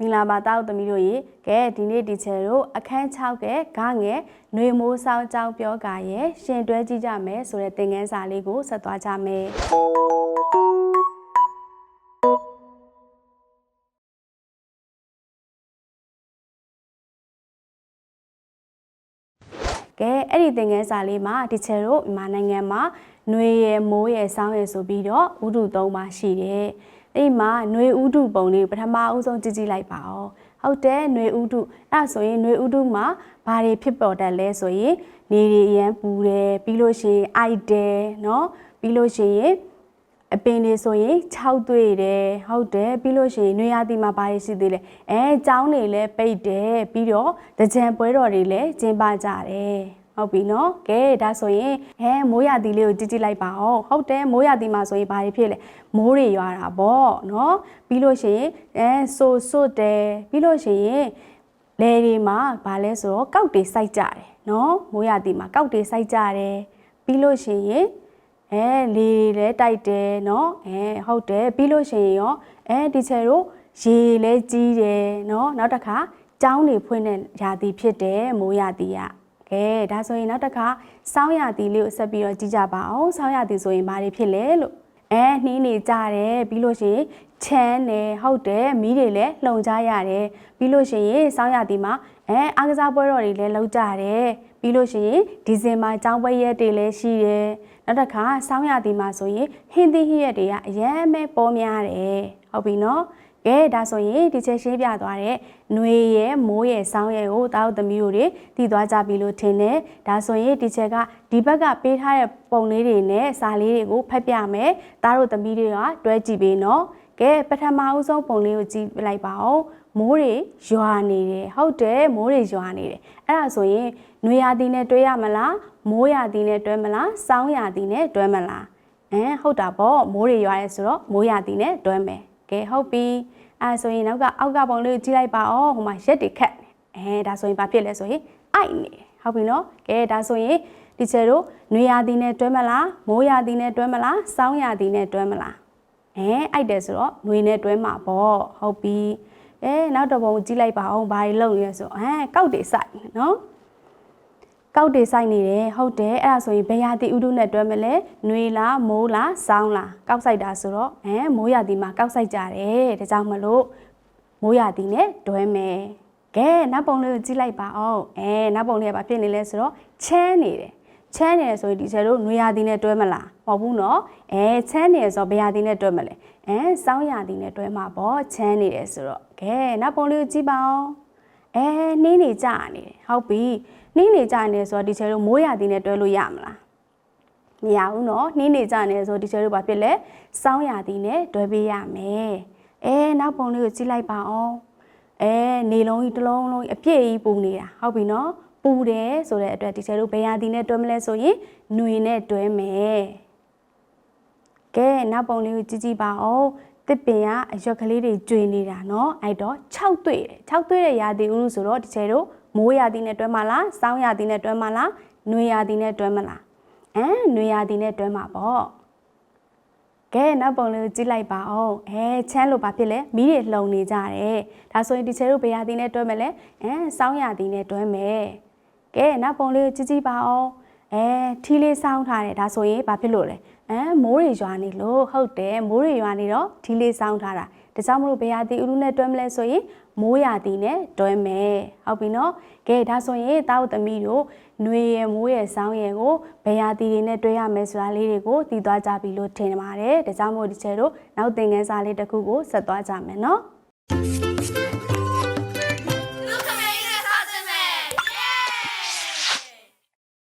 မင်္ဂလာပါတောက်သမီးတို့ရေကဲဒီနေ့ဒီချယ်တို့အခန်း6ကဂငယ်ຫນွေမိုးဆောင်အကြောင်းပြောကာရဲ့ရှင်တွဲကြည့်ကြမယ်ဆိုတဲ့သင်ခန်းစာလေးကိုဆက်သွားကြမယ်ကဲအဲ့ဒီသင်ခန်းစာလေးမှာဒီချယ်တို့မြန်မာနိုင်ငံမှာຫນွေရယ်မိုးရယ်ဆောင်းရယ်ဆိုပြီးတော့ဥဒုသုံးပါရှိတယ် အဲ့ဒီမှာຫນွေဥဒုပုံလေးပထမအဦးဆုံးကြည့်ကြည့်လိုက်ပါဦးဟုတ်တယ်ຫນွေဥဒုအဲ့ဒါဆိုရင်ຫນွေဥဒုမှာဘာတွေဖြစ်ပေါ်တတ်လဲဆိုရင်နေတွေအရန်ပူတယ်ပြီးလို့ရှိရင်အိုက်တယ်เนาะပြီးလို့ရှိရင်အပင်တွေဆိုရင်6တွေ့တယ်ဟုတ်တယ်ပြီးလို့ရှိရင်နွေရာသီမှာဘာတွေရှိသေးလဲအဲကျောင်းတွေလည်းပိတ်တယ်ပြီးတော့တကြံပွဲတော်တွေလည်းကျင်းပကြတယ် ဟုတ်ပြီနော်ကဲဒါဆိုရင်အဲမိုးရသည်လေးကိုကြည့်ကြည့်လိုက်ပါအောင်ဟုတ်တယ်မိုးရသည်မှာဆိုရင်ဘာတွေဖြစ်လဲမိုးတွေရွာတာပေါ့နော်ပြီးလို့ရှိရင်အဲဆိုဆွတ်တယ်ပြီးလို့ရှိရင်လေတွေမှာဘာလဲဆိုတော့ကောက်တွေစိုက်ကြတယ်နော်မိုးရသည်မှာကောက်တွေစိုက်ကြတယ်ပြီးလို့ရှိရင်အဲလေတွေလည်းတိုက်တယ်နော်အဲဟုတ်တယ်ပြီးလို့ရှိရင်ရောအဲဒီချေတို့ရေလည်းကြီးတယ်နော်နောက်တစ်ခါကျောင်းတွေဖွင့်တဲ့ຢာတိဖြစ်တယ်မိုးຢာတိอ่ะ ကဲဒါဆိုရင်နောက်တစ်ခါစောင်းရာသီလေးကိုဆက်ပြီးတော့ကြည့်ကြပါအောင်စောင်းရာသီဆိုရင်ဘာတွေဖြစ်လဲလို့အဲနှင်းနေကြတယ်ပြီးလို့ရှိရင်ချမ်းတယ်ဟုတ်တယ်မီးတွေလည်းလှုံကြရတယ်ပြီးလို့ရှိရင်စောင်းရာသီမှာအဲအားကစားပွဲတော်တွေလည်းလုပ်ကြတယ်ပြီးလို့ရှိရင်ဒီဇင်ဘာကျောင်းပွဲရက်တွေလည်းရှိတယ်နောက်တစ်ခါစောင်းရာသီမှာဆိုရင်ဟင်းသီးဟင်းရက်တွေကအရမ်းပဲပေါ်များတယ်ဟုတ်ပြီနော် ကဲဒါဆိုရင်ဒီချက်ရှင်းပြသွားတဲ့ຫນွေရဲ့မိုးရဲ့ဆောင်းရဲ့ကိုတာတို့သမီးတို့တွေတည်သွားကြပြီလို့ထင်တယ်ဒါဆိုရင်ဒီချက်ကဒီဘက်ကပေးထားတဲ့ပုံလေးတွေနဲ့စာလေးတွေကိုဖတ်ပြမယ်တာတို့သမီးတွေကတွဲကြည့်ပေးနော်ကဲပထမအဦးဆုံးပုံလေးကိုကြည့်လိုက်ပါဦးမိုးတွေရွာနေတယ်ဟုတ်တယ်မိုးတွေရွာနေတယ်အဲ့ဒါဆိုရင်နွေရာသီနဲ့တွဲရမလားမိုးရာသီနဲ့တွဲမလားစောင်းရာသီနဲ့တွဲမလားအဲဟုတ်တာပေါ့မိုးတွေရွာရဲဆိုတော့မိုးရာသီနဲ့တွဲမယ် ကဲဟုတ်ပြီအဲဆိုရင်နောက်ကအောက်ကပုံလေးကိုကြည့်လိုက်ပါဦးဟိုမှာရက်တွေခတ်နေအဲဒါဆိုရင်ဘာဖြစ်လဲဆိုရင်အိုက်နေဟုတ်ပြီနော်ကဲဒါဆိုရင်ဒီချေတို့နွေရာသီနဲ့တွဲမလားမိုးရာသီနဲ့တွဲမလားစောင်းရာသီနဲ့တွဲမလားအဲအိုက်တယ်ဆိုတော့နွေနဲ့တွဲမှာပေါ့ဟုတ်ပြီအဲနောက်တစ်ပုံကြည့်လိုက်ပါအောင်ဘာတွေလုပ်နေလဲဆိုအဲကောက်တွေစိုက်နော် ကောက်တွေစိုက်နေတယ်ဟုတ်တယ်အဲ့ဒါဆိုရင်ဘယ်ရာသီဥတုနဲ့တွဲမလဲနွေလားမိုးလားစောင်းလားကောက်စိုက်တာဆိုတော့အဲမိုးရာသီမှာကောက်စိုက်ကြတယ်ဒါကြောင့်မလို့မိုးရာသီနဲ့တွဲမယ်ကဲနောက်ပုံလေးကိုကြည့်လိုက်ပါအောင်အဲနောက်ပုံလေးကဘာဖြစ်နေလဲဆိုတော့ချမ်းနေတယ်ချမ်းနေတယ်ဆိုရင်ဒီချဲတို့နွေရာသီနဲ့တွဲမလားမဟုတ်ဘူးနော်အဲချမ်းနေတယ်ဆိုတော့ဘယ်ရာသီနဲ့တွဲမလဲအဲစောင်းရာသီနဲ့တွဲမှာပေါ့ချမ်းနေတယ်ဆိုတော့ကဲနောက်ပုံလေးကိုကြည့်ပါအောင်အဲနှင်းနေကြနေတယ်ဟုတ်ပြီ နှင်းနေကြနေဆိုတော့ဒီချေတို့မိုးရာသီနဲ့တွဲလို့ရမလားမရဘူးเนาะနှင်းနေကြနေဆိုဒီချေတို့ဘာဖြစ်လဲစောင်းရာသီနဲ့တွဲပေးရမယ်အဲနောက်ပုံလေးကိုကြည့်လိုက်ပါအောင်အဲနေလုံးကြီးတစ်လုံးလုံးအပြည့်ကြီးပူနေတာဟုတ်ပြီเนาะပူတယ်ဆိုတဲ့အတွက်ဒီချေတို့ဘယ်ရာသီနဲ့တွဲမလဲဆိုရင်ຫນွေနဲ့တွဲမယ်ကဲနောက်ပုံလေးကိုကြည့်ကြည့်ပါအောင်တစ်ပင်ကအရွက်ကလေးတွေကျွေနေတာเนาะအဲ့တော့6တွေ့တယ်6တွေ့တဲ့ရာသီဥတုဆိုတော့ဒီချေတို့ မိုးရာသီနဲ့တွဲမလားစောင်းရာသီနဲ့တွဲမလားနွေရာသီနဲ့တွဲမလားအဲနွေရာသီနဲ့တွဲမှာပေါ့ကဲနောက်ပုံလေးကိုကြည့်လိုက်ပါအောင်အဲချမ်းလို့ဘာဖြစ်လဲမီးတွေလှုံနေကြတယ်ဒါဆိုရင်ဒီချဲတို့ဘယ်ရာသီနဲ့တွဲမလဲအဲစောင်းရာသီနဲ့တွဲမယ်ကဲနောက်ပုံလေးကိုကြည့်ကြည့်ပါအောင် အဲထီးလေးစောင်းထားတယ်ဒါဆိုရင်ဘာဖြစ်လို့လဲအဲမိုးတွေရွာနေလို့ဟုတ်တယ်မိုးတွေရွာနေတော့ထီးလေးစောင်းထားတာဒါကြောင့်မလို့ဘယ်ရာသီဥရုနဲ့တွဲမလဲဆိုရင်မိုးရာသီနဲ့တွဲမယ်ဟုတ်ပြီနော်ကဲဒါဆိုရင်တောက်သမီးတို့ຫນွေရယ်မိုးရယ်ဆောင်းရယ်ကိုဘယ်ရာသီတွေနဲ့တွဲရမယ်ဆိုတာလေးတွေကိုသိသွားကြပြီလို့ထင်ပါတယ်ဒါကြောင့်မို့ဒီချဲတို့နောက်သင်ခန်းစာလေးတစ်ခုကိုဆက်သွားကြမယ်နော်